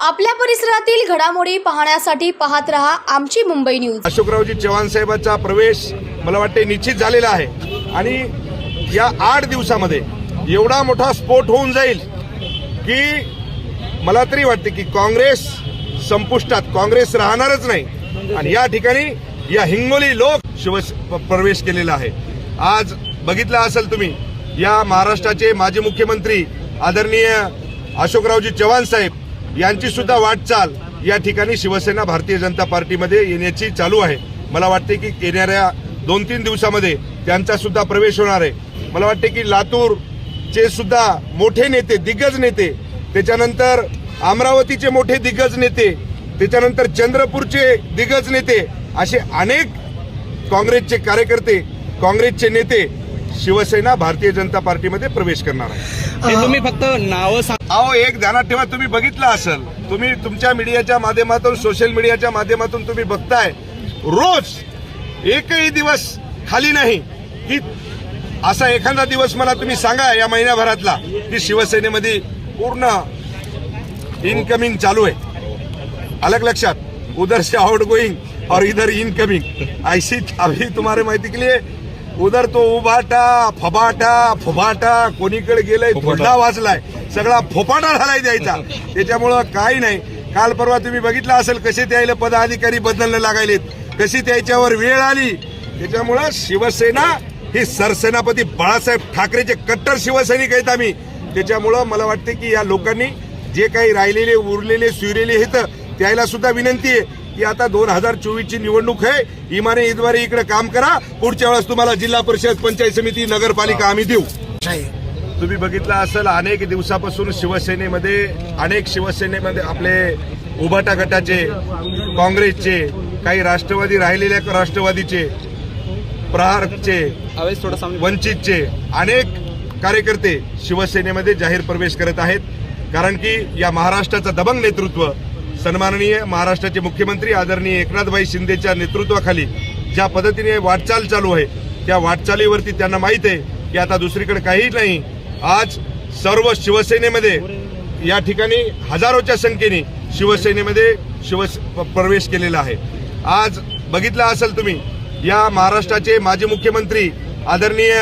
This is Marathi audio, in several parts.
आपल्या परिसरातील घडामोडी पाहण्यासाठी पाहत रहा आमची मुंबई न्यूज. अशोकरावजी चव्हाण साहेबांचा प्रवेश मला वाटते निश्चित झालेला आहे. आणि या आठ दिवसामध्ये एवढा मोठा स्फोट होऊन जाईल की मला तरी वाटते की काँग्रेस संपुष्टात काँग्रेस राहणारच नाही. आणि या ठिकाणी या हिंगोली लोक शिव प्रवेश केलेला आहे. आज बघितलं असेल तुम्ही या महाराष्ट्राचे माजी मुख्यमंत्री आदरणीय अशोकरावजी चव्हाण साहेब यांची सुद्धा वाटचाल या ठिकाणी शिवसेना भारतीय जनता पार्टीमध्ये येण्याची चालू आहे. मला वाटते की येणाऱ्या दोन तीन दिवसामध्ये त्यांचा सुद्धा प्रवेश होणार आहे. मला वाटते की लातूरचे सुद्धा मोठे नेते दिग्गज नेते त्याच्यानंतर अमरावतीचे मोठे दिग्गज नेते त्याच्यानंतर चंद्रपूरचे दिग्गज नेते असे अनेक काँग्रेसचे कार्यकर्ते काँग्रेसचे नेते शिवसेना भारतीय जनता पार्टीमध्ये प्रवेश करणार आहे तुम्ही फक्त नावं सांग. अहो एक ध्यानात ठेवा तुम्ही बघितलं असेल. तुम्ही तुमच्या मीडियाच्या माध्यमातून सोशल मीडियाच्या माध्यमातून तुम्ही बघताय रोज एकही दिवस खाली नाही की असा एखादा दिवस मला तुम्ही सांगा या महिन्याभरातला की शिवसेनेमध्ये पूर्ण इनकमिंग चालू आहे. अलग लक्षात उधर से आउट गोइंग और इधर इनकमिंग ऐसी अभी तुम्हारे माहिती के लिए उधर तो उभाटा फबाटा फुबाटा कोणीकडे गेलंय धुडा वाचलाय. सगळा फोपाटा झालाय द्यायचा. त्याच्यामुळं काही नाही. काल परवा तुम्ही बघितलं असेल कसे त्याला पदाधिकारी बदलणं लागायलेत कशी त्याच्यावर वेळ आली. त्याच्यामुळं शिवसेना ही सरसेनापती बाळासाहेब ठाकरेचे कट्टर शिवसैनिक आहेत आम्ही. त्याच्यामुळं मला वाटते की या लोकांनी जे काही राहिलेले उरलेले सुरलेले आहेत त्याला सुद्धा विनंती आहे. की आता दोन हजार चोवीसची निवडणूक आहे. इमाने इद्वारे इकडे काम करा. पुढच्या वेळेस तुम्हाला जिल्हा परिषद पंचायत समिती नगरपालिका आम्ही देऊ. तुम्ही बघितलं असेल अनेक दिवसापासून शिवसेनेमध्ये अनेक शिवसेनेमध्ये आपले उभाटा गटाचे काँग्रेसचे काही राष्ट्रवादी राहिलेल्या राष्ट्रवादीचे प्रहारचे वंचितचे अनेक कार्यकर्ते शिवसेनेमध्ये जाहीर प्रवेश करत आहेत. कारण की या महाराष्ट्राचं दबंग नेतृत्व सन्माननीय महाराष्ट्राचे मुख्यमंत्री आदरणीय एकनाथभाई शिंदेच्या नेतृत्वाखाली ज्या पद्धतीने वाटचाल चालू आहे त्या वाटचालीवरती त्यांना माहीत आहे की आता दुसरीकडे काही नाही. आज सर्व शिवसेनेमध्ये या ठिकाणी हजारोच्या संख्येने शिवसेनेमध्ये शिव प्रवेश केलेला आहे. आज बघितलं असेल तुम्ही या महाराष्ट्राचे माजी मुख्यमंत्री आदरणीय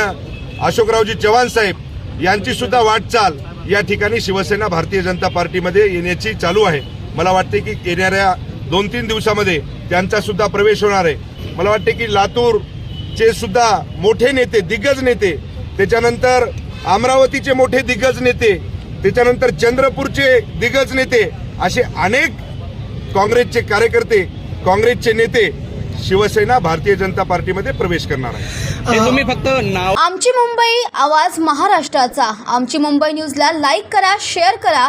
अशोकरावजी चव्हाण साहेब यांची सुद्धा वाटचाल या ठिकाणी शिवसेना भारतीय जनता पार्टीमध्ये येण्याची चालू आहे. मला वाटते की येणाऱ्या दोन तीन दिवसामध्ये त्यांचा सुद्धा प्रवेश होणार आहे. मला वाटते की लातूरचे सुद्धा मोठे नेते दिग्गज नेते त्याच्यानंतर अमरावतीचे मोठे दिग्गज नेते त्याच्यानंतर चंद्रपूरचे दिग्गज नेते असे अनेक काँग्रेसचे कार्यकर्ते काँग्रेसचे नेते शिवसेना भारतीय जनता पार्टीमध्ये प्रवेश करणार आहे तुम्ही फक्त नाव आमची मुंबई आवाज महाराष्ट्राचा. आमची मुंबई न्यूजला लाईक करा शेअर करा.